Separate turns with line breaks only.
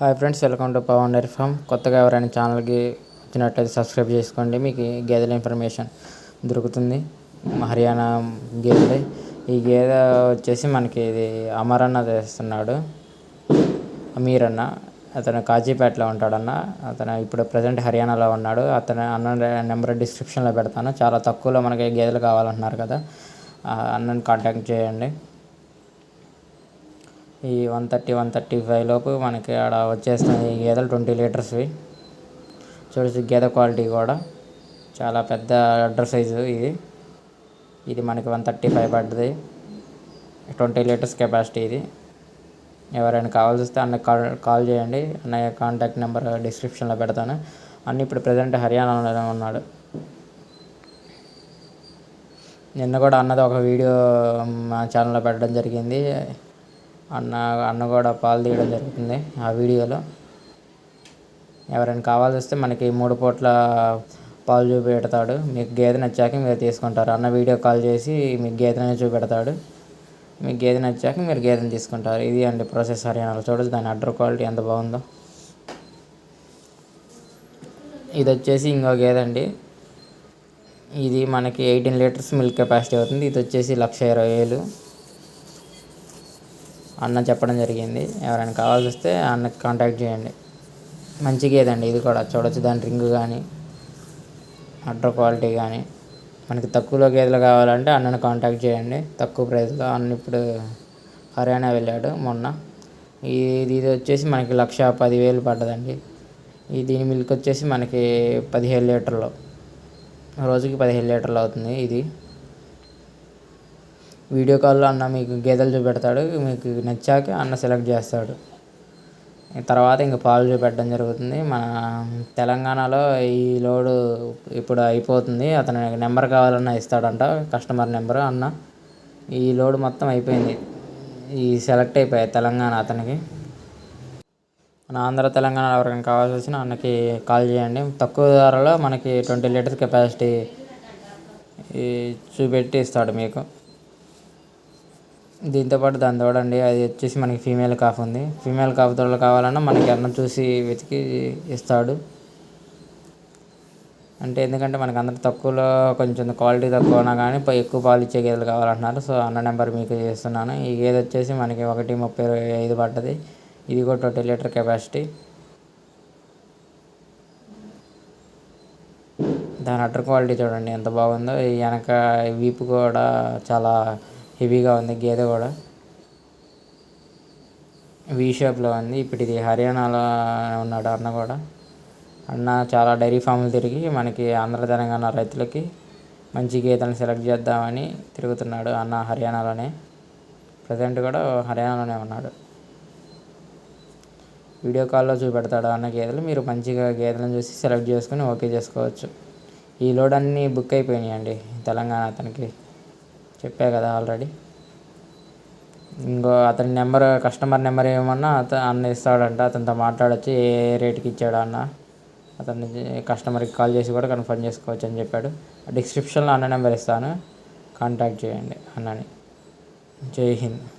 Hi friends welcome to Pavan dairy farm. కొత్తగా ఎవరైనా ఛానల్కి వచ్చినట్లయితే సబ్స్క్రైబ్ చేసుకోండి. మీకు గేదెల ఇన్ఫర్మేషన్ దొరుకుతుంది. హర్యానా గేదెలు. ఈ గేదె వచ్చేసి మనకి ఇది అమర్ అన్న తెస్తున్నాడు. అమీర్ అన్న అతను కాజీపేటలో ఉంటాడన్న. అతను ఇప్పుడు ప్రజెంట్ హర్యానాలో ఉన్నాడు. అతను అన్న నెంబర్ డిస్క్రిప్షన్లో పెడతాను. చాలా తక్కువలో మనకి గేదెలు కావాలంటున్నారు కదా. అన్నని కాంటాక్ట్ చేయండి. ఈ one thirty one thirty five లోపు మనకి ఆడ వచ్చేస్తుంది ఈ గేదెలు ట్వంటీ లీటర్స్వి చూడచ్చు గేదె క్వాలిటీ కూడా. చాలా పెద్ద అడ్డర్ సైజు ఇది. ఇది మనకి వన్ థర్టీ ఫైవ్ పడ్డది. ట్వంటీ లీటర్స్ కెపాసిటీ ఇది. ఎవరైనా కావాల్సి వస్తే అన్న కాల్ కాల్ చేయండి. అన్నయ్య కాంటాక్ట్ నెంబర్ డిస్క్రిప్షన్లో పెడతాను. అన్న ఇప్పుడు ప్రజెంట్ హర్యానాలో ఉన్నాడు. నిన్న కూడా అన్నది ఒక వీడియో మా ఛానల్లో పెట్టడం జరిగింది. అన్న అన్న కూడా పాలు తీయడం జరుగుతుంది ఆ వీడియోలో. ఎవరైనా కావాల్సి వస్తే మనకి మూడు పూట్ల పాలు చూపెడతాడు. మీకు గేదె నచ్చాక మీరు తీసుకుంటారు. అన్న వీడియో కాల్ చేసి మీకు గేదెని చూపెడతాడు. మీకు గేదె నచ్చాక మీరు గేదెని తీసుకుంటారు. ఇది అండి ప్రాసెస్ హర్యానాలో. చూడచ్చు దాని అడ్డర్ క్వాలిటీ ఎంత బాగుందో. ఇది వచ్చేసి ఇంకో గేదె అండి. ఇది మనకి ఎయిటీన్ లీటర్స్ మిల్క్ కెపాసిటీ అవుతుంది. ఇది వచ్చేసి లక్ష ఇరవై వేలు. అన్న చెప్పడం జరిగింది. ఎవరైనా కావాల్సి వస్తే అన్నకి కాంటాక్ట్ చేయండి. మంచి గేదండి ఇది కూడా చూడొచ్చు. దాని రింగ్ కానీ అడ్డర్ క్వాలిటీ కానీ మనకి తక్కువలో గేదెలు కావాలంటే అన్నను కాంటాక్ట్ చేయండి. తక్కువ ప్రైస్లో అన్న ఇప్పుడు హర్యానా వెళ్ళాడు మొన్న. ఇది ఇది వచ్చేసి మనకి లక్ష పదివేలు పడ్డదండి. ఈ దీని మిల్క్ వచ్చేసి మనకి పదిహేను లీటర్లు. రోజుకి పదిహేను లీటర్లు అవుతుంది ఇది. వీడియో కాల్లో అన్న మీకు గేదెలు చూపెడతాడు మీకు నచ్చాక అన్న సెలెక్ట్ చేస్తాడు. తర్వాత ఇంక పాలు చూపెట్టడం జరుగుతుంది. మన తెలంగాణలో ఈ లోడు ఇప్పుడు అయిపోతుంది. అతని నెంబర్ కావాలన్నా ఇస్తాడంట కస్టమర్ నెంబర్ అన్న. ఈ లోడ్ మొత్తం అయిపోయింది. ఈ సెలెక్ట్ అయిపోయాయి తెలంగాణ అతనికి. మన ఆంధ్ర తెలంగాణ ఎవరికైనా కావాల్సి వచ్చిన అన్నకి కాల్ చేయండి. తక్కువ ధరలో మనకి ట్వంటీ లీటర్స్ కెపాసిటీ చూపెట్టి ఇస్తాడు మీకు. దీంతోపాటు దాని తోడండి అది వచ్చేసి మనకి ఫీమేల్ కాఫ్ ఉంది. ఫీమేల్ కాఫ్ తోడలు కావాలన్నా మనకి అన్నం చూసి వెతికి ఇస్తాడు. అంటే ఎందుకంటే మనకి అందరు తక్కువలో కొంచెం క్వాలిటీ తక్కువ ఉన్నా కానీ ఎక్కువ పాలు ఇచ్చే గేదెలు కావాలంటున్నారు. సో అన్న నెంబర్ మీకు చేస్తున్నాను. ఈ గేదె వచ్చేసి మనకి ఒకటి ముప్పై ఐదు పడ్డది. ఇది కూడా ట్వంటీ లీటర్ కెపాసిటీ దాని అటర్ క్వాలిటీ చూడండి ఎంత బాగుందో. ఈ వెనక వీపు కూడా చాలా హెవీగా ఉంది గేదె కూడా. వీ షేప్లో ఉంది. ఇప్పుడు ఇది హర్యానాలో ఉన్నాడు అన్న కూడా. అన్న చాలా డైరీ ఫామ్లు తిరిగి మనకి ఆంధ్ర తెలంగాణ రైతులకి మంచి గీతలను సెలెక్ట్ చేద్దామని తిరుగుతున్నాడు అన్న హర్యానాలోనే. ప్రజెంట్ కూడా హర్యానాలోనే ఉన్నాడు. వీడియో కాల్లో చూపెడతాడు అన్న గేదెలు. మీరు మంచిగా గేదెలను చూసి సెలెక్ట్ చేసుకుని ఓకే చేసుకోవచ్చు. ఈ లోడ్ అన్నీ బుక్ అయిపోయినాయండి తెలంగాణ అతనికి. చెప్పా కదా ఆల్రెడీ ఇంకో అతని నెంబర్ కస్టమర్ నెంబర్ ఏమన్నా అతను అన్న ఇస్తాడంట అతనితో మాట్లాడచ్చు ఏ రేటుకి ఇచ్చాడు అన్న. అతని కస్టమర్కి కాల్ చేసి కూడా కన్ఫర్మ్ చేసుకోవచ్చు అని చెప్పాడు. డిస్క్రిప్షన్లో అన్న నెంబర్ ఇస్తాను. కాంటాక్ట్ చేయండి అన్నని. జై హింద్.